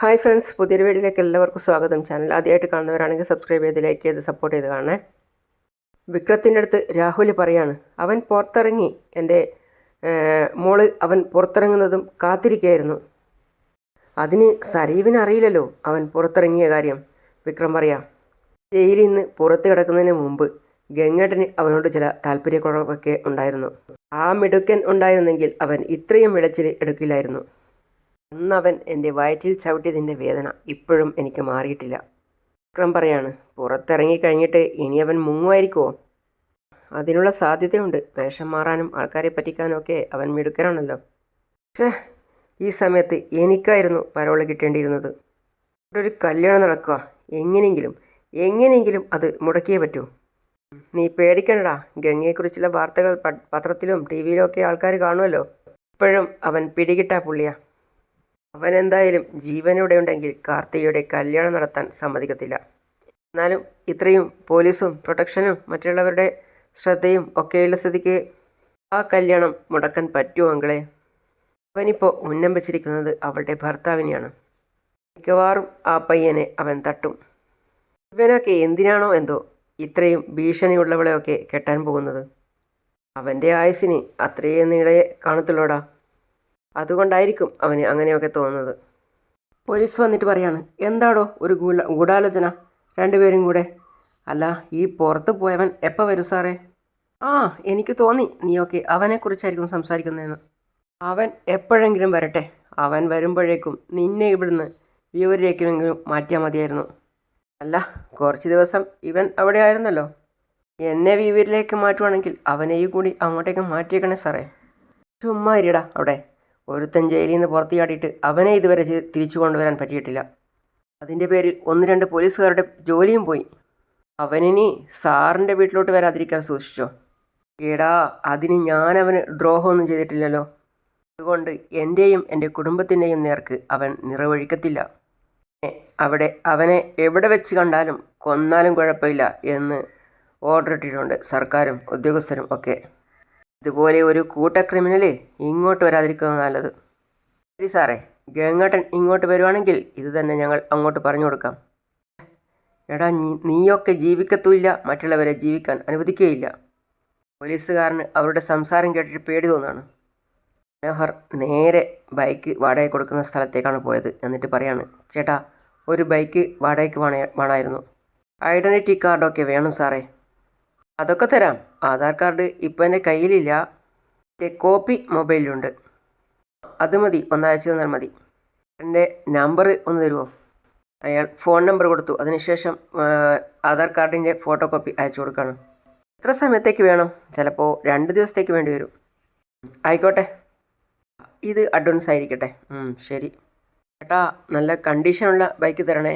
Hi friends പുതിയൊരു വീഡിയോയിലേക്ക് എല്ലാവർക്കും സ്വാഗതം. ചാനൽ ആദ്യമായിട്ട് കാണുന്നവരാണെങ്കിൽ സബ്സ്ക്രൈബ് ചെയ്ത് ലൈക്ക് ചെയ്ത് സപ്പോർട്ട് ചെയ്ത് കാണേ വിക്രത്തിന്റെ അടുത്ത് രാഹുൽ പറയാണ് അവൻ പുറത്തിറങ്ങി. എന്റെ മോൾ അവൻ പുറത്തിറങ്ങുന്നതും കാത്തിരിക്കുകയായിരുന്നു. അതിന് സരീവിന് അറിയില്ലല്ലോ അവൻ പുറത്തിറങ്ങിയ കാര്യം. വിക്രം പറയാം ജയിലിൽ നിന്ന് പുറത്ത് കിടക്കുന്നതിന് മുമ്പ് ഗംഗേട്ടന് അവനോട് ചില താല്പര്യക്കുറവൊക്കെ ഉണ്ടായിരുന്നു. ആ മിടുക്കൻ ഉണ്ടായിരുന്നെങ്കിൽ അവൻ ഇത്രയും വിളച്ചിൽ എടുക്കില്ലായിരുന്നു. അന്നവൻ എന്റെ വയറ്റിൽ ചവിട്ടിയതിന്റെ വേദന ഇപ്പോഴും എനിക്ക് മാറിയിട്ടില്ല. വിക്രം പറയാണ് പുറത്തിറങ്ങി കഴിഞ്ഞിട്ട് ഇനി അവൻ മുങ്ങുമായിരിക്കുമോ അതിനുള്ള സാധ്യതയുണ്ട്. വേഷം മാറാനും ആൾക്കാരെ പറ്റിക്കാനൊക്കെ അവൻ മിടുക്കനാണല്ലോ. ഛേ ഈ സമയത്ത് എനിക്കായിരുന്നു പരോൾ കിട്ടേണ്ടിയിരുന്നത്. ഇവിടെ ഒരു കല്യാണം നടക്കുക എങ്ങനെയെങ്കിലും എങ്ങനെയെങ്കിലും അത് മുടക്കിയേ പറ്റൂ. നീ പേടിക്കണ്ടടാ. ഗംഗയെക്കുറിച്ചുള്ള വാർത്തകൾ പത്രത്തിലും ടി വിയിലും ഒക്കെ ആൾക്കാർ കാണുമല്ലോ. ഇപ്പോഴും അവൻ പിടികിട്ടാ പുള്ളിയാ. അവൻ എന്തായാലും ജീവനോടെ ഉണ്ടെങ്കിൽ കാർത്തികയുടെ കല്യാണം നടത്താൻ സമ്മതിക്കത്തില്ല. എന്നാലും ഇത്രയും പോലീസും പ്രൊട്ടക്ഷനും മറ്റുള്ളവരുടെ ശ്രദ്ധയും ഒക്കെയുള്ള സ്ഥിതിക്ക് ആ കല്യാണം മുടക്കാൻ പറ്റുമോ അങ്കളെ? അവനിപ്പോൾ ഉന്നം വെച്ചിരിക്കുന്നത് അവളുടെ ഭർത്താവിനെയാണ്. മിക്കവാറും ആ പയ്യനെ അവൻ തട്ടും. ഇവനൊക്കെ എന്തിനാണോ എന്തോ ഇത്രയും ഭീഷണിയുള്ളവളെയൊക്കെ കെട്ടാൻ പോകുന്നത്? അവന്റെ ആയുസിന് അത്രയും നീളയെ കാണത്തുള്ളൂടാ. അതുകൊണ്ടായിരിക്കും അവന് അങ്ങനെയൊക്കെ തോന്നുന്നത്. പോലീസ് വന്നിട്ട് പറയാണ് എന്താടോ ഒരു ഗൂഢ ഗൂഢാലോചന? രണ്ടുപേരും കൂടെ? അല്ല ഈ പുറത്ത് പോയവൻ എപ്പോൾ വരും സാറേ? ആ എനിക്ക് തോന്നി നീയൊക്കെ അവനെക്കുറിച്ചായിരിക്കും സംസാരിക്കുന്നതെന്ന്. അവൻ എപ്പോഴെങ്കിലും വരട്ടെ. അവൻ വരുമ്പോഴേക്കും നിന്നെ ഇവിടുന്ന് വ്യൂവരിലേക്കെങ്കിലും മാറ്റിയാൽ മതിയായിരുന്നു. അല്ല കുറച്ച് ദിവസം ഇവൻ അവിടെ ആയിരുന്നല്ലോ. എന്നെ വ്യൂവരിലേക്ക് മാറ്റുവാണെങ്കിൽ അവനെയും കൂടി അങ്ങോട്ടേക്ക് മാറ്റിയേക്കണേ സാറേ. ചുമ്മാ ഇരിടാ അവിടെ. ഒരുത്തൻ ജയിലിൽ നിന്ന് പുറത്തു ചാടിയിട്ട് അവനെ ഇതുവരെ തിരിച്ചു കൊണ്ടുവരാൻ പറ്റിയിട്ടില്ല. അതിന്റെ പേരിൽ ഒന്ന് രണ്ട് പോലീസുകാരുടെ ജോലിയും പോയി. അവനിനി സാറിന്റെ വീട്ടിലോട്ട് വരാതിരിക്കാൻ സൂക്ഷിച്ചോ? എടാ അതിന് ഞാൻ അവന് ദ്രോഹമൊന്നും ചെയ്തിട്ടില്ലല്ലോ. അതുകൊണ്ട് എന്റെയും എന്റെ കുടുംബത്തിന്റെയും നേർക്ക് അവൻ നിറവൊഴിക്കത്തില്ല. അവിടെ അവനെ എവിടെ വെച്ച് കണ്ടാലും കൊന്നാലും കുഴപ്പമില്ല എന്ന് ഓർഡർ ഇട്ടിട്ടുണ്ട് സർക്കാരും ഉദ്യോഗസ്ഥരും ഒക്കെ. ഇതുപോലെ ഒരു കൂട്ട ക്രിമിനൽ ഇങ്ങോട്ട് വരാതിരിക്കുന്നത് നല്ലത്. ശരി സാറേ ഗംഗട്ടൻ ഇങ്ങോട്ട് വരുവാണെങ്കിൽ ഇത് തന്നെ ഞങ്ങൾ അങ്ങോട്ട് പറഞ്ഞു കൊടുക്കാം. എടാ നീ നീയൊക്കെ ജീവിക്കത്തുമില്ല മറ്റുള്ളവരെ ജീവിക്കാൻ അനുവദിക്കുകയില്ല. പോലീസുകാരന് അവരുടെ സംസാരം കേട്ടിട്ട് പേടി തോന്നാണ്. മനോഹർ നേരെ ബൈക്ക് വാടക കൊടുക്കുന്ന സ്ഥലത്തേക്കാണ് പോയത് എന്നിട്ട് പറയാണ് ചേട്ടാ ഒരു ബൈക്ക് വാടകയ്ക്ക് വേണ വേണമായിരുന്നു ഐഡന്റിറ്റി കാർഡൊക്കെ വേണം സാറേ. അതൊക്കെ തരാം. ആധാർ കാർഡ് ഇപ്പം എന്റെ കയ്യിലില്ല. എന്റെ കോപ്പി മൊബൈലിലുണ്ട്. അത് മതി. ഒന്ന് അയച്ചു തന്നാൽ മതി. എന്റെ നമ്പർ ഒന്ന് തരുമോ അയാൾ ഫോൺ നമ്പർ കൊടുത്തു. അതിനുശേഷം ആധാർ കാർഡിന്റെ ഫോട്ടോ കോപ്പി അയച്ചു കൊടുക്കുകയാണ് എത്ര സമയത്തേക്ക് വേണം? ചിലപ്പോൾ രണ്ട് ദിവസത്തേക്ക് വേണ്ടി വരും. ആയിക്കോട്ടെ. ഇത് അഡ്വാൻസ് ആയിരിക്കട്ടെ. ശരി. ചേട്ടാ നല്ല കണ്ടീഷനുള്ള ബൈക്ക് തരണേ.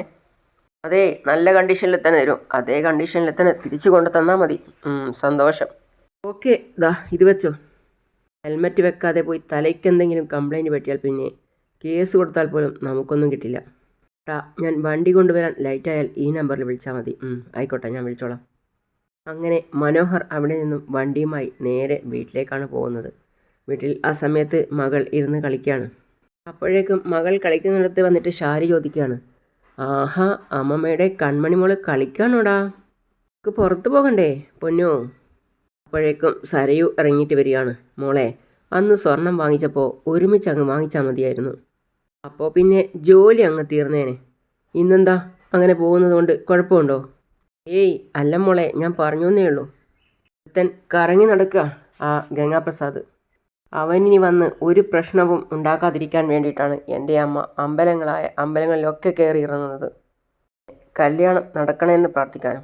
അതെ നല്ല കണ്ടീഷനിൽ തന്നെ തരും അതേ കണ്ടീഷനിൽ തന്നെ തിരിച്ചു കൊണ്ട് തന്നാൽ മതി. സന്തോഷം. ഓക്കെ ദാ ഇത് വെച്ചോ. ഹെൽമെറ്റ് വെക്കാതെ പോയി തലയ്ക്ക് എന്തെങ്കിലും കംപ്ലൈന്റ് പറ്റിയാൽ പിന്നെ കേസ് കൊടുത്താൽ പോലും നമുക്കൊന്നും കിട്ടില്ല. ടാ ഞാൻ വണ്ടി കൊണ്ടുവരാൻ ലൈറ്റായാൽ ഈ നമ്പറിൽ വിളിച്ചാൽ മതി. ആയിക്കോട്ടെ ഞാൻ വിളിച്ചോളാം. അങ്ങനെ മനോഹർ അവിടെ നിന്നും വണ്ടിയുമായി നേരെ വീട്ടിലേക്കാണ് പോകുന്നത്. വീട്ടിൽ ആ സമയത്ത് മകൾ ഇരുന്ന് കളിക്കുകയാണ് അപ്പോഴേക്കും മകൾ കളിക്കുന്നിടത്ത് വന്നിട്ട് ഷാരി ചോദിക്കുകയാണ്. ആഹാ അമ്മമ്മയുടെ കൺമണി മോളെ കളിക്കാണോടാ? നമുക്ക് പുറത്ത് പോകണ്ടേ പൊന്നോ? അപ്പോഴേക്കും സരയു ഇറങ്ങിയിട്ട് വരികയാണ്. മോളെ അന്ന് സ്വർണം വാങ്ങിച്ചപ്പോൾ ഒരുമിച്ച് അങ്ങ് വാങ്ങിച്ചാൽ മതിയായിരുന്നു. അപ്പോൾ പിന്നെ ജോലി അങ്ങ് തീർന്നേനെ. ഇന്നെന്താ? അങ്ങനെ പോകുന്നത് കൊണ്ട് കുഴപ്പമുണ്ടോ? ഏയ് അല്ല മോളെ ഞാൻ പറഞ്ഞു ഉള്ളൂ. തൻ കറങ്ങി നടക്കുക ആ ഗംഗാപ്രസാദ്. അവനിനി വന്ന് ഒരു പ്രശ്നവും ഉണ്ടാക്കാതിരിക്കാൻ വേണ്ടിയിട്ടാണ് എന്റെ അമ്മ അമ്പലങ്ങളായ അമ്പലങ്ങളിലൊക്കെ കയറി ഇറങ്ങുന്നത്. കല്യാണം നടക്കണമെന്ന് പ്രാർത്ഥിക്കാനും.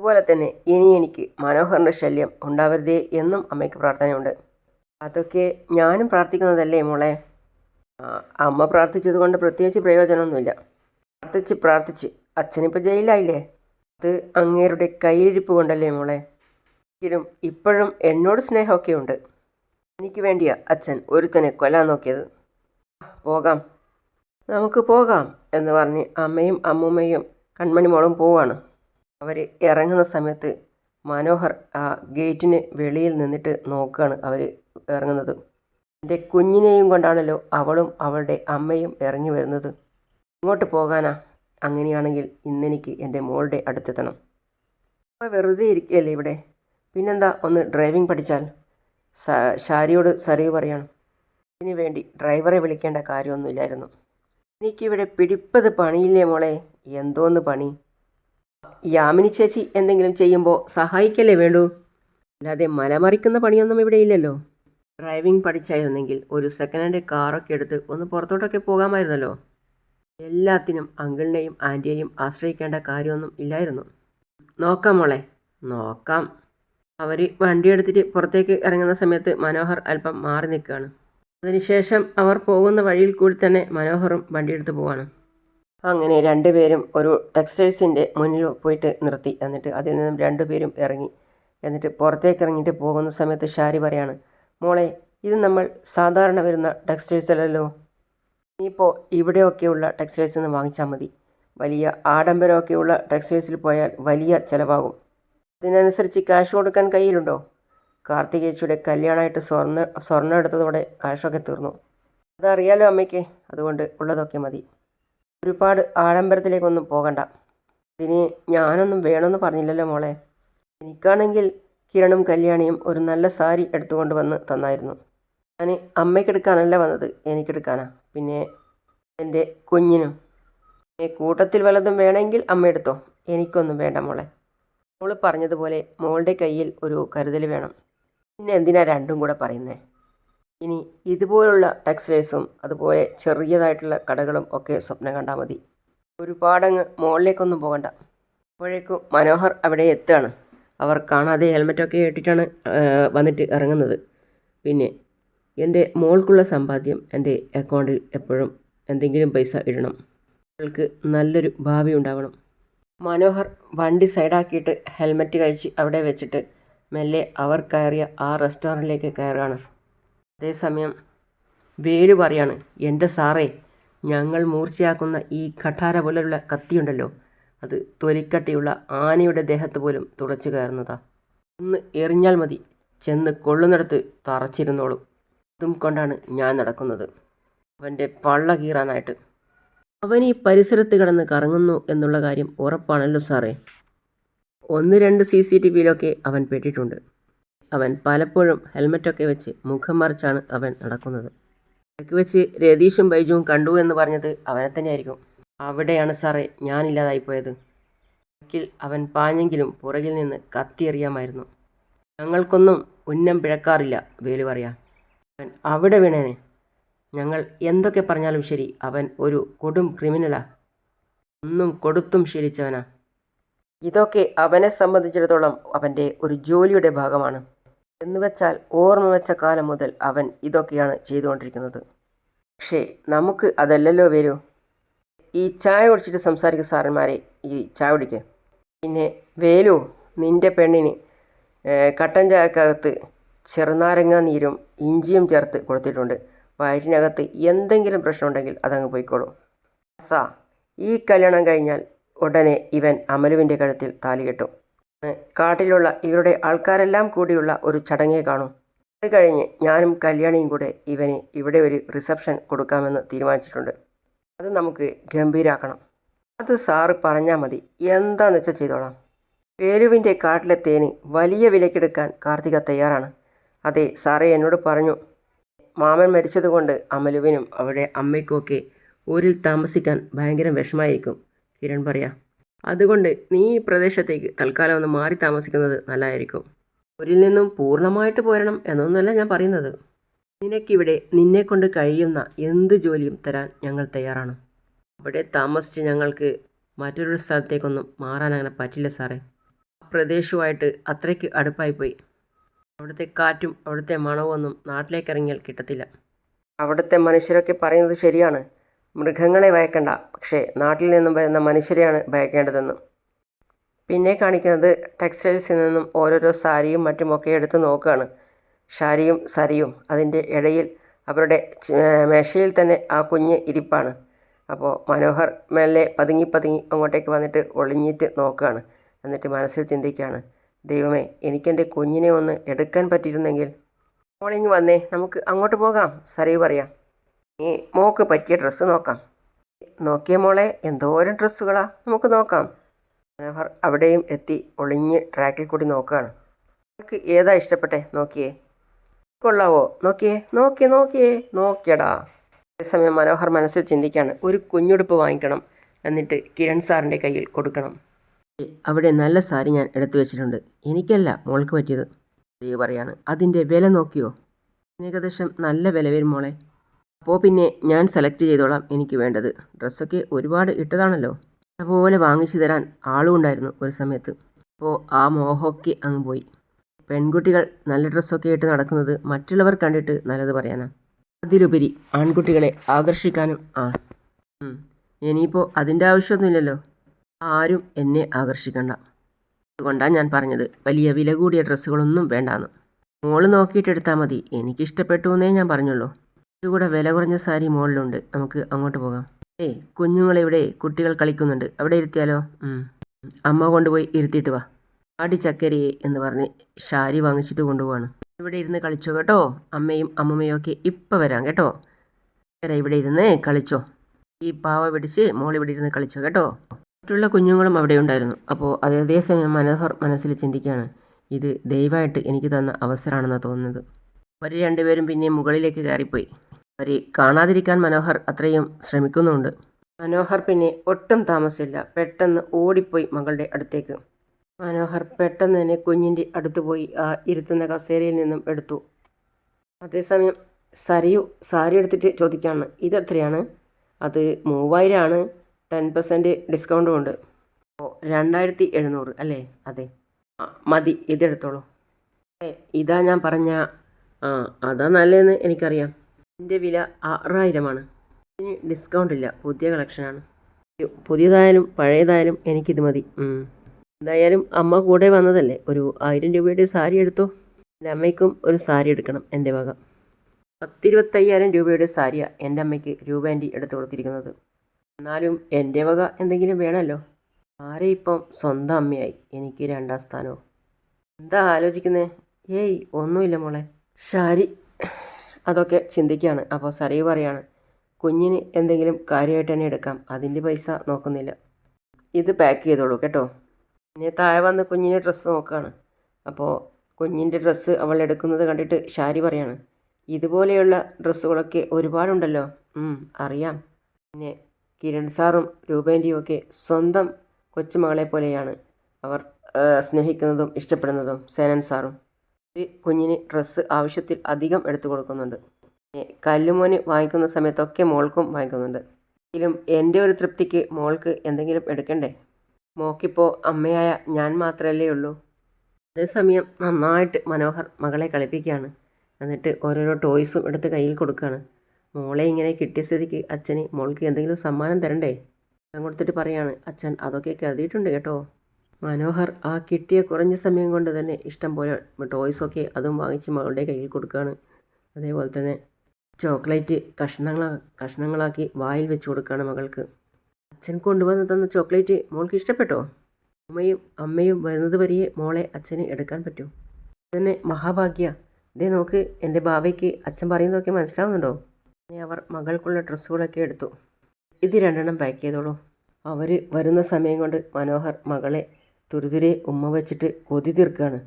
അതുപോലെ തന്നെ ഇനി എനിക്ക് മനോഹറിന്റെ ശല്യം ഉണ്ടാവരുതേ എന്നും അമ്മയ്ക്ക് പ്രാർത്ഥനയുണ്ട്. അതൊക്കെ ഞാനും പ്രാർത്ഥിക്കുന്നതല്ലേ മോളെ? അമ്മ പ്രാർത്ഥിച്ചതുകൊണ്ട് പ്രത്യേകിച്ച് പ്രയോജനമൊന്നുമില്ല. പ്രാർത്ഥിച്ച് പ്രാർത്ഥിച്ച് അച്ഛനിപ്പോൾ ജയിലായില്ലേ? അത് അങ്ങേരുടെ കയ്യിലിരിപ്പ് കൊണ്ടല്ലേ മോളെ? എങ്കിലും ഇപ്പോഴും എന്നോട് സ്നേഹമൊക്കെ ഉണ്ട് എനിക്ക് വേണ്ടിയാ അച്ഛൻ ഒരുത്തനെ കൊല്ലാൻ നോക്കിയത്. പോകാം. നമുക്ക് പോകാം എന്ന് പറഞ്ഞ് അമ്മയും അമ്മൂമ്മയും കൺമണിമോളും പോവാണ്. അവർ ഇറങ്ങുന്ന സമയത്ത് മനോഹർ ആ ഗേറ്റിന് വെളിയിൽ നിന്നിട്ട് നോക്കുകയാണ് അവർ ഇറങ്ങുന്നത്. എന്റെ കുഞ്ഞിനെയും കൊണ്ടാണല്ലോ അവളും അവളുടെ അമ്മയും ഇറങ്ങി വരുന്നത്. ഇങ്ങോട്ട് പോകാനാ. അങ്ങനെയാണെങ്കിൽ ഇന്നെനിക്ക് എന്റെ മോളുടെ അടുത്തെത്തണം. വെറുതെ ഇരിക്കുകയല്ലേ ഇവിടെ? പിന്നെന്താ ഒന്ന് ഡ്രൈവിംഗ് പഠിച്ചാൽ? ഷാരിയോട് സറി പറയണം. ഇതിനു വേണ്ടി ഡ്രൈവറെ വിളിക്കേണ്ട കാര്യമൊന്നുമില്ലായിരുന്നു. എനിക്കിവിടെ പിടിപ്പത് പണിയില്ലേ മോളെ? എന്തോന്ന് പണി? യാമിനി ചേച്ചി എന്തെങ്കിലും ചെയ്യുമ്പോൾ സഹായിക്കല്ലേ വേണ്ടൂ? അല്ലാതെ മലമറിക്കുന്ന പണിയൊന്നും ഇവിടെ ഇല്ലല്ലോ. ഡ്രൈവിംഗ് പഠിച്ചായിരുന്നെങ്കിൽ ഒരു സെക്കൻഡ് ഹാൻഡ് കാറൊക്കെ എടുത്ത് ഒന്ന് പുറത്തോട്ടൊക്കെ പോകാമായിരുന്നല്ലോ. എല്ലാത്തിനും അങ്കിളിനെയും ആന്റിയെയും ആശ്രയിക്കേണ്ട കാര്യമൊന്നും ഇല്ലായിരുന്നു. നോക്കാം മോളെ. നോക്കാം. അവർ വണ്ടി എടുത്തിട്ട് പുറത്തേക്ക് ഇറങ്ങുന്ന സമയത്ത് മനോഹർ അല്പം മാറി നിൽക്കുകയാണ്. അതിനുശേഷം അവർ പോകുന്ന വഴിയിൽ കൂടി തന്നെ മനോഹറും വണ്ടിയെടുത്ത് പോവാണ് അങ്ങനെ രണ്ടുപേരും ഒരു ടെക്സ്റ്റൈൽസിന്റെ മുന്നിൽ പോയിട്ട് നിർത്തി. എന്നിട്ട് അതിൽ നിന്നും രണ്ടുപേരും ഇറങ്ങി. എന്നിട്ട് പുറത്തേക്ക് ഇറങ്ങിയിട്ട് പോകുന്ന സമയത്ത് ഷാരി പറയാണ് മോളെ ഇത് നമ്മൾ സാധാരണ വരുന്ന ടെക്സ്റ്റൈൽസ് അല്ലല്ലോ. ഇനിയിപ്പോൾ ഇവിടെയൊക്കെയുള്ള ടെക്സ്റ്റൈൽസ് നിന്ന് വാങ്ങിച്ചാൽ മതി. വലിയ ആഡംബരമൊക്കെയുള്ള ടെക്സ്റ്റൈൽസിൽ പോയാൽ വലിയ ചിലവാകും. ഇതിനനുസരിച്ച് ക്യാഷ് കൊടുക്കാൻ കയ്യിലുണ്ടോ? കാർത്തികേച്ചിയുടെ കല്യാണമായിട്ട് സ്വർണ സ്വർണം എടുത്തതോടെ കാശൊക്കെ തീർന്നു. അതറിയാലോ അമ്മയ്ക്ക് അതുകൊണ്ട് ഉള്ളതൊക്കെ മതി. ഒരുപാട് ആഡംബരത്തിലേക്കൊന്നും പോകണ്ട. ഇതിന് ഞാനൊന്നും വേണമെന്ന് പറഞ്ഞില്ലല്ലോ മോളെ. എനിക്കാണെങ്കിൽ കിരണും കല്യാണിയും ഒരു നല്ല സാരി എടുത്തുകൊണ്ട് വന്ന് തന്നായിരുന്നു. ഞാൻ അമ്മയ്ക്കെടുക്കാനല്ല വന്നത് എനിക്കെടുക്കാനാ. പിന്നെ എന്റെ കുഞ്ഞിനും. കൂട്ടത്തിൽ വല്ലതും വേണമെങ്കിൽ അമ്മ എടുത്തോ? എനിക്കൊന്നും വേണ്ട മോളെ. മോൾ പറഞ്ഞതുപോലെ മോളുടെ കയ്യിൽ ഒരു കരുതൽ വേണം. പിന്നെ എന്തിനാ രണ്ടും കൂടെ പറയുന്നത് ഇനി ഇതുപോലുള്ള ടെക്സ്റ്റൈൽസും അതുപോലെ ചെറിയതായിട്ടുള്ള കടകളും ഒക്കെ സ്വപ്നം കണ്ടാൽ മതി. ഒരുപാടങ്ങ് മുകളിലേക്കൊന്നും പോകണ്ട. അപ്പോഴേക്കും മനോഹർ അവിടെ എത്തുകയാണ്. അവർ കാണാതെ ഹെൽമെറ്റൊക്കെ ഇട്ടിട്ടാണ് വന്നിട്ട് ഇറങ്ങുന്നത്. പിന്നെ എന്റെ മോൾക്കുള്ള സമ്പാദ്യം എന്റെ അക്കൗണ്ടിൽ എപ്പോഴും എന്തെങ്കിലും പൈസ ഇടണം. അവൾക്ക് നല്ലൊരു ഭാവി ഉണ്ടാവണം. മനോഹർ വണ്ടി സൈഡാക്കിയിട്ട് ഹെൽമെറ്റ് കഴിച്ച് അവിടെ വെച്ചിട്ട് മെല്ലെ അവർ കയറിയ ആ റെസ്റ്റോറന്റിലേക്ക് കയറുകയാണ്. അതേസമയം വേലു പറയാണ് എന്റെ സാറേ ഞങ്ങൾ മൂർച്ചയാക്കുന്ന ഈ കഠാര പോലെയുള്ള കത്തിയുണ്ടല്ലോ അത് തൊലിക്കട്ടിയുള്ള ആനയുടെ ദേഹത്ത് പോലും തുളച്ചു കയറുന്നതാ. ഒന്ന് എറിഞ്ഞാൽ മതി ചെന്ന് കൊള്ളുന്നിടത്ത് തറച്ചിരുന്നോളും. ഇതും കൊണ്ടാണ് ഞാൻ നടക്കുന്നത്. അവന്റെ പള്ള കീറാനായിട്ട് അവൻ ഈ പരിസരത്ത് കിടന്ന് കറങ്ങുന്നു എന്നുള്ള കാര്യം ഉറപ്പാണല്ലോ സാറേ. ഒന്ന് രണ്ട് സി സി ടി വിയിലൊക്കെ അവൻ പെട്ടിട്ടുണ്ട്. അവൻ പലപ്പോഴും ഹെൽമെറ്റൊക്കെ വെച്ച് മുഖം മറിച്ചാണ് അവൻ നടക്കുന്നത്. ഇടയ്ക്ക് വെച്ച് രതീഷും ബൈജുവും കണ്ടു എന്ന് പറഞ്ഞത് അവനെ തന്നെയായിരിക്കും. അവിടെയാണ് സാറേ ഞാനില്ലാതായിപ്പോയത് ബാക്കിൽ അവൻ പാഞ്ഞെങ്കിലും പുറകിൽ നിന്ന് കത്തിയെറിയാമായിരുന്നു ഞങ്ങൾക്കൊന്നും ഉന്നം പിഴക്കാറില്ല വേലു പറയാ. അവൻ അവിടെ വീണേനെ. ഞങ്ങൾ എന്തൊക്കെ പറഞ്ഞാലും ശരി അവൻ ഒരു കൊടും ക്രിമിനലാ ഒന്നും കൊടുത്തും ശീലിച്ചവനാ. ഇതൊക്കെ അവനെ സംബന്ധിച്ചിടത്തോളം അവന്റെ ഒരു ജോലിയുടെ ഭാഗമാണ്. എന്നുവെച്ചാൽ ഓർമ്മ വെച്ച കാലം മുതൽ അവൻ ഇതൊക്കെയാണ് ചെയ്തുകൊണ്ടിരിക്കുന്നത്. പക്ഷേ നമുക്ക് അതല്ലല്ലോ വരൂ. ഈ ചായ കുടിച്ചിട്ട് സംസാരിക്കുന്ന സാറന്മാരെ ഈ ചായ കുടിക്കുക പിന്നെ വേലു നിന്റെ പെണ്ണിന് കട്ടൻ ചായക്കകത്ത് ചെറുനാരങ്ങ നീരും ഇഞ്ചിയും ചേർത്ത് കൊടുത്തിട്ടുണ്ട്. വയറ്റിനകത്ത് എന്തെങ്കിലും പ്രശ്നമുണ്ടെങ്കിൽ അതങ്ങ് പോയിക്കോളൂ. സാ ഈ കല്യാണം കഴിഞ്ഞാൽ ഉടനെ ഇവൻ അമലുവിന്റെ കഴുത്തിൽ താലി കെട്ടും. കാട്ടിലുള്ള ഇവരുടെ ആൾക്കാരെല്ലാം കൂടിയുള്ള ഒരു ചടങ്ങേ കാണും. അത് കഴിഞ്ഞ് ഞാനും കല്യാണിയും കൂടെ ഇവന് ഇവിടെ ഒരു റിസപ്ഷൻ കൊടുക്കാമെന്ന് തീരുമാനിച്ചിട്ടുണ്ട്. അത് നമുക്ക് ഗംഭീരാക്കണം. അത് സാറ് പറഞ്ഞാൽ മതി. എന്താന്ന് വെച്ചാൽ ചെയ്തോളാം. വേലുവിന്റെ കാട്ടിലെ തേന് വലിയ വിലക്കെടുക്കാൻ കാർത്തിക തയ്യാറാണ്. അതെ സാറേ എന്നോട് പറഞ്ഞു. മാമൻ മരിച്ചതുകൊണ്ട് അമലുവിനും അവളുടെ അമ്മയ്ക്കുമൊക്കെ ഊരിൽ താമസിക്കാൻ ഭയങ്കര വിഷമായിരിക്കും കിരൺ പറയാ അതുകൊണ്ട് നീ ഈ പ്രദേശത്തേക്ക് തൽക്കാലം ഒന്ന് മാറി താമസിക്കുന്നത് നല്ലതായിരിക്കും. ഊരിൽ നിന്നും പൂർണമായിട്ട് പോരണം എന്നൊന്നുമല്ല ഞാൻ പറയുന്നത്. നിനക്കിവിടെ നിന്നെക്കൊണ്ട് കഴിയുന്ന എന്ത് ജോലിയും തരാൻ ഞങ്ങൾ തയ്യാറാണ്. അവിടെ താമസിച്ച് ഞങ്ങൾക്ക് മറ്റൊരു സ്ഥലത്തേക്കൊന്നും മാറാൻ അങ്ങനെ പറ്റില്ല സാറേ. പ്രദേശവുമായിട്ട് അത്രയ്ക്ക് അടുപ്പായിപ്പോയി അവിടുത്തെ കാറ്റും അവിടുത്തെ മണവും നാട്ടിലേക്ക് ഇറങ്ങിയാൽ കിട്ടത്തില്ല. അവിടുത്തെ മനുഷ്യരൊക്കെ പറയുന്നത് ശരിയാണ്. മൃഗങ്ങളെ ഭയക്കണ്ട. പക്ഷേ നാട്ടിൽ നിന്നും വരുന്ന മനുഷ്യരെയാണ് ഭയക്കേണ്ടതെന്നും. പിന്നെ കാണിക്കുന്നത് ടെക്സ്റ്റൈൽസിൽ നിന്നും ഓരോരോ സാരിയും മറ്റുമൊക്കെ എടുത്ത് നോക്കുകയാണ്. ഷാരിയും സരിയും അതിന്റെ ഇടയിൽ അവരുടെ മേശയിൽ തന്നെ ആ കുഞ്ഞ് ഇരിപ്പാണ്. അപ്പോൾ മനോഹർ മെല്ലെ പതുങ്ങി പതുങ്ങി അങ്ങോട്ടേക്ക് വന്നിട്ട് ഒളിഞ്ഞിട്ട് നോക്കുകയാണ്. എന്നിട്ട് മനസ്സിൽ ചിന്തിക്കുകയാണ്. ദൈവമേ എനിക്കെന്റെ കുഞ്ഞിനെ ഒന്ന് എടുക്കാൻ പറ്റിയിരുന്നെങ്കിൽ. മോർണിംഗ് വന്നേ നമുക്ക് അങ്ങോട്ട് പോകാം സരി പറയാം. നീ മോക്ക് പറ്റിയ ഡ്രസ്സ് നോക്കാം. നോക്കിയ മോളെ എന്തോരം ഡ്രസ്സുകളാ നമുക്ക് നോക്കാം. മനോഹർ അവിടെയും എത്തി ഒളിഞ്ഞ് ട്രാക്കിൽ കൂടി നോക്കുകയാണ്. നിങ്ങൾക്ക് ഏതാ ഇഷ്ടപ്പെട്ടെ നോക്കിയേ. കൊള്ളാവോ നോക്കിയേ നോക്കിയേ നോക്കിയേ നോക്കിയടാ. അതേസമയം മനോഹർ മനസ്സിൽ ചിന്തിക്കുകയാണ് ഒരു കുഞ്ഞുടുപ്പ് വാങ്ങിക്കണം എന്നിട്ട് കിരൺ സാറിന്റെ കയ്യിൽ കൊടുക്കണം. അവിടെ നല്ല സാരി ഞാൻ എടുത്തു വെച്ചിട്ടുണ്ട്. എനിക്കല്ല മോൾക്ക് പറ്റിയത്. പ്രിയ പറയാണ്. അതിന്റെ വില നോക്കിയോ? ഏകദേശം നല്ല വില വരും മോളെ. അപ്പോൾ പിന്നെ ഞാൻ സെലക്ട് ചെയ്തോളാം എനിക്ക് വേണ്ടത്. ഡ്രസ്സൊക്കെ ഒരുപാട് ഇട്ടതാണല്ലോ. അതുപോലെ വാങ്ങിച്ചു തരാൻ ആളും ഉണ്ടായിരുന്നു ഒരു സമയത്ത്. അപ്പോൾ ആ മോഹമൊക്കെ അങ്ങ് പോയി. പെൺകുട്ടികൾ നല്ല ഡ്രസ്സൊക്കെ ഇട്ട് നടക്കുന്നത് മറ്റുള്ളവർ കണ്ടിട്ട് നല്ലത് പറയാനാ. അതിലുപരി ആൺകുട്ടികളെ ആകർഷിക്കാനും ആ. ഇനിയിപ്പോൾ അതിന്റെ ആവശ്യമൊന്നുമില്ലല്ലോ. ആരും എന്നെ ആകർഷിക്കണ്ട. അതുകൊണ്ടാണ് ഞാൻ പറഞ്ഞത് വലിയ വില കൂടിയ ഡ്രസ്സുകളൊന്നും വേണ്ടാന്ന്. മോൾ നോക്കിയിട്ടെടുത്താൽ മതി. എനിക്കിഷ്ടപ്പെട്ടു എന്നേ ഞാൻ പറഞ്ഞുള്ളൂ. ഇതുകൂടെ വില കുറഞ്ഞ സാരി മോളിലുണ്ട്. നമുക്ക് അങ്ങോട്ട് പോകാം. ഏയ് കുഞ്ഞുങ്ങളിവിടെ? കുട്ടികൾ കളിക്കുന്നുണ്ട്. അവിടെ ഇരുത്തിയാലോ? അമ്മ കൊണ്ടുപോയി ഇരുത്തിയിട്ട് വാ. ആടി ചക്കരയെ എന്ന് പറഞ്ഞ് ഷാരി വാങ്ങിച്ചിട്ട് കൊണ്ടുപോവാണ്. ഇവിടെ ഇരുന്ന് കളിച്ചോ കേട്ടോ? അമ്മയും അമ്മമ്മയും ഒക്കെ ഇപ്പം വരാം കേട്ടോ. ഇവിടെ ഇരുന്ന് കളിച്ചോ. ഈ പാവ പിടിച്ച് മോളിവിടെ ഇരുന്ന് കളിച്ചോ കേട്ടോ? മറ്റുള്ള കുഞ്ഞുങ്ങളും അവിടെ ഉണ്ടായിരുന്നു. അപ്പോൾ അതേസമയം മനോഹർ മനസ്സിൽ ചിന്തിക്കുകയാണ് ഇത് ദയവായിട്ട് എനിക്ക് തന്ന അവസരമാണെന്നാണ് തോന്നുന്നത്. അവർ രണ്ടുപേരും പിന്നെ മുകളിലേക്ക് കയറിപ്പോയി. അവർ കാണാതിരിക്കാൻ മനോഹർ അത്രയും ശ്രമിക്കുന്നുണ്ട് മനോഹർ പിന്നെ ഒട്ടും താമസില്ല പെട്ടെന്ന് ഓടിപ്പോയി മകളുടെ അടുത്തേക്ക്. മനോഹർ പെട്ടെന്ന് തന്നെ കുഞ്ഞിന്റെ അടുത്ത് പോയി ആ ഇരുത്തുന്ന കസേരയിൽ നിന്നും എടുത്തു. അതേസമയം സരയു സാരി എടുത്തിട്ട് ചോദിക്കുകയാണ് ഇതെത്രയാണ്? അത് മൂവായിരമാണ്? ടെൻ പെർസെന്റ് ഡിസ്കൗണ്ടും ഉണ്ട് ഓ രണ്ടായിരത്തി എഴുന്നൂറ് അല്ലേ? അതെ. മതി. ഇതെടുത്തോളൂ. ഇതാ ഞാൻ പറഞ്ഞ ആ അതാ നല്ലതെന്ന് എനിക്കറിയാം. എന്റെ വില ആറായിരമാണ്. ഇനി ഡിസ്കൗണ്ട് ഇല്ല പുതിയ കളക്ഷനാണ്. പുതിയതായാലും പഴയതായാലും എനിക്കിത് മതി. എന്തായാലും അമ്മ കൂടെ വന്നതല്ലേ? ഒരു ആയിരം രൂപയുടെ സാരി എടുത്തോ? എന്റെ അമ്മയ്ക്കും ഒരു സാരി എടുക്കണം എന്റെ വക. പത്തിരുപത്തയ്യായിരം രൂപയുടെ സാരിയാണ് എന്റെ അമ്മയ്ക്ക് രൂപ എന്റെ എടുത്തു കൊടുത്തിരിക്കുന്നത്. എന്നാലും എന്റെ വക എന്തെങ്കിലും വേണമല്ലോ? ആരെ ഇപ്പം സ്വന്തം അമ്മയായി? എനിക്ക് രണ്ടാം സ്ഥാനവും. എന്താ ആലോചിക്കുന്നേ? ഏയ് ഒന്നുമില്ല മോളെ. ഷാരി അതൊക്കെ ചിന്തിക്കുകയാണ് അപ്പോൾ സരി പറയാണ് കുഞ്ഞിന് എന്തെങ്കിലും കാര്യമായിട്ട് തന്നെ എടുക്കാം. അതിന്റെ പൈസ നോക്കുന്നില്ല. ഇത് പാക്ക് ചെയ്തോളൂ കേട്ടോ. പിന്നെ താഴെ വന്ന് കുഞ്ഞിന്റെ ഡ്രസ്സ് നോക്കുകയാണ്. അപ്പോൾ കുഞ്ഞിന്റെ ഡ്രസ്സ് അവൾ എടുക്കുന്നത് കണ്ടിട്ട് ഷാരി പറയാണ് ഇതുപോലെയുള്ള ഡ്രസ്സുകളൊക്കെ ഒരുപാടുണ്ടല്ലോ. അറിയാം. പിന്നെ കിരൺ സാറും രൂപേന്റെയും ഒക്കെ സ്വന്തം കൊച്ചുമകളെ പോലെയാണ് അവർ സ്നേഹിക്കുന്നതും ഇഷ്ടപ്പെടുന്നതും സേനൻ സാറും. ഒരു കുഞ്ഞിന് ഡ്രസ്സ് ആവശ്യത്തിൽ അധികം എടുത്തു കൊടുക്കുന്നുണ്ട്. കല്ലുമോന് വാങ്ങിക്കുന്ന സമയത്തൊക്കെ മോൾക്കും വാങ്ങിക്കുന്നുണ്ട്. എങ്കിലും എന്റെ ഒരു തൃപ്തിക്ക് മോൾക്ക് എന്തെങ്കിലും എടുക്കണ്ടേ? മോക്കിപ്പോൾ അമ്മയായ ഞാൻ മാത്രമല്ലേ ഉള്ളൂ. അതേസമയം നന്നായിട്ട് മനോഹർ മകളെ കളിപ്പിക്കുകയാണ്. എന്നിട്ട് ഓരോരോ ടോയ്സും എടുത്ത് കയ്യിൽ കൊടുക്കുകയാണ്. മോളെ ഇങ്ങനെ കിട്ടിയ സ്ഥിതിക്ക് അച്ഛന് മോൾക്ക് എന്തെങ്കിലും സമ്മാനം തരണ്ടേ? ഞാൻ കൊടുത്തിട്ട് പറയാണ്. അച്ഛൻ അതൊക്കെ കരുതിയിട്ടുണ്ട് കേട്ടോ. മനോഹർ ആ കിട്ടിയ കുറഞ്ഞ സമയം കൊണ്ട് തന്നെ ഇഷ്ടം പോലെ ടോയ്സൊക്കെ അതും വാങ്ങിച്ച് മകളുടെ കയ്യിൽ കൊടുക്കുകയാണ് അതേപോലെ തന്നെ ചോക്ലേറ്റ് കഷ്ണങ്ങളാ കഷ്ണങ്ങളാക്കി വായിൽ വെച്ച് കൊടുക്കുകയാണ് മകൾക്ക്. അച്ഛൻ കൊണ്ടുവന്ന് തന്ന ചോക്ലേറ്റ് മോൾക്ക് ഇഷ്ടപ്പെട്ടോ? അമ്മയും അമ്മയും വരുന്നത് വരെയേ മോളെ അച്ഛന് എടുക്കാൻ പറ്റൂ. തന്നെ മഹാഭാഗ്യ. ഇതേ നോക്ക് എന്റെ ബാബയ്ക്ക് അച്ഛൻ പറയുന്നതൊക്കെ മനസ്സിലാവുന്നുണ്ടോ? പിന്നെ അവർ മകൾക്കുള്ള ഡ്രസ്സുകളൊക്കെ എടുത്തു. ഇത് രണ്ടെണ്ണം പാക്ക് ചെയ്തോളൂ. അവർ വരുന്ന സമയം കൊണ്ട് മനോഹർ മകളെ തുരുതുരെ ഉമ്മ വെച്ചിട്ട് കൊതി തീർക്കുകയാണ്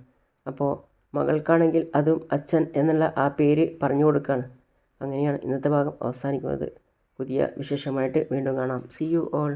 അപ്പോൾ മകൾക്കാണെങ്കിൽ അതും അച്ഛൻ എന്നുള്ള ആ പേര് പറഞ്ഞു കൊടുക്കുകയാണ് അങ്ങനെയാണ് ഇന്നത്തെ ഭാഗം അവസാനിക്കുന്നത്. പുതിയ വിശേഷമായിട്ട് വീണ്ടും കാണാം. C you all